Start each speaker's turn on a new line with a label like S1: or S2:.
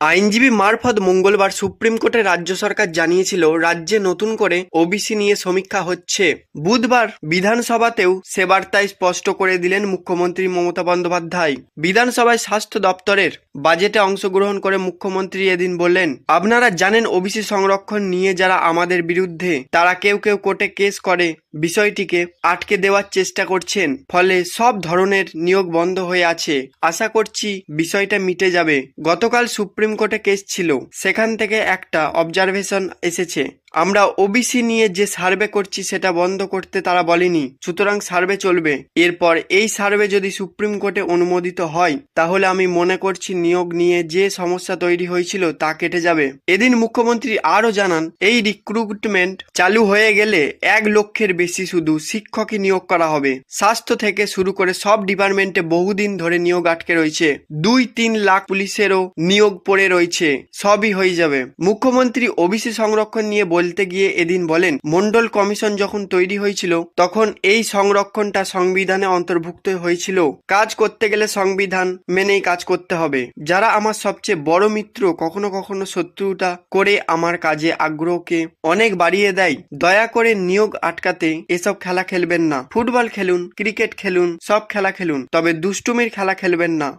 S1: আইনজীবী মারফত মঙ্গলবার সুপ্রিম কোর্টে রাজ্য সরকার জানিয়েছিল, রাজ্যে নতুন করে ওবিসি নিয়ে সমীক্ষা হচ্ছে। বুধবার বিধানসভাতেও সে বার্তায় স্পষ্ট করে দিলেন মুখ্যমন্ত্রী মমতা বন্দ্যোপাধ্যায়। বিধানসভায় স্বাস্থ্য দপ্তরের বাজেটে অংশগ্রহণ করে মুখ্যমন্ত্রী এদিন বললেন, আপনারা জানেন ওবিসি সংরক্ষণ নিয়ে যারা আমাদের বিরুদ্ধে, তারা কেউ কেউ কোর্টে কেস করে। বিষয়টিকে আটকে দেওয়ার চেষ্টা করছেন, ফলে সব ধরনের নিয়োগ বন্ধ হয়ে আছে। আশা করছি বিষয়টা মিটে যাবে। গতকাল সুপ্রিম কোর্টে কেস ছিল। সেখান থেকে একটা অবজারভেশন এসেছে। আমরা ওবিসি নিয়ে যে সার্ভে করছি সেটা বন্ধ করতে তারা বলেনি, সুতরাং সার্ভে চলবে। এরপর এই সার্ভে যদি সুপ্রিম কোর্টে অনুমোদিত হয়, তাহলে আমি মনে করছি নিয়োগ নিয়ে যে সমস্যা তৈরি হয়েছিল তা কেটে যাবে। এদিন মুখ্যমন্ত্রী আরও জানান, এই রিক্রুটমেন্ট চালু হয়ে গেলে এক লক্ষের বেশি শুধু শিক্ষকই নিয়োগ করা হবে। স্বাস্থ্য থেকে শুরু করে সব ডিপার্টমেন্টে বহুদিন ধরে নিয়োগ আটকে রয়েছে। দুই তিন লাখ পুলিশেরও নিয়োগ পড়ে রয়েছে। সবই হয়ে যাবে। মুখ্যমন্ত্রী ওবিসি সংরক্ষণ নিয়ে বলতে গিয়ে এদিন বলেন, মন্ডল কমিশন যখন তৈরি হয়েছিল, তখন এই সংরক্ষণটা সংবিধানে অন্তর্ভুক্ত হয়েছিল। কাজ করতে গেলে সংবিধান মেনেই কাজ করতে হবে। যারা আমার সবচেয়ে বড় মিত্র, কখনো কখনো শত্রুতা করে আমার কাজে আগ্রহকে অনেক বাড়িয়ে দেয়। দয়া করে নিয়োগ আটকাতে এসব খেলা খেলবেন না। ফুটবল খেলুন, ক্রিকেট খেলুন, সব খেলা খেলুন, তবে দুষ্টুমির খেলা খেলবেন না।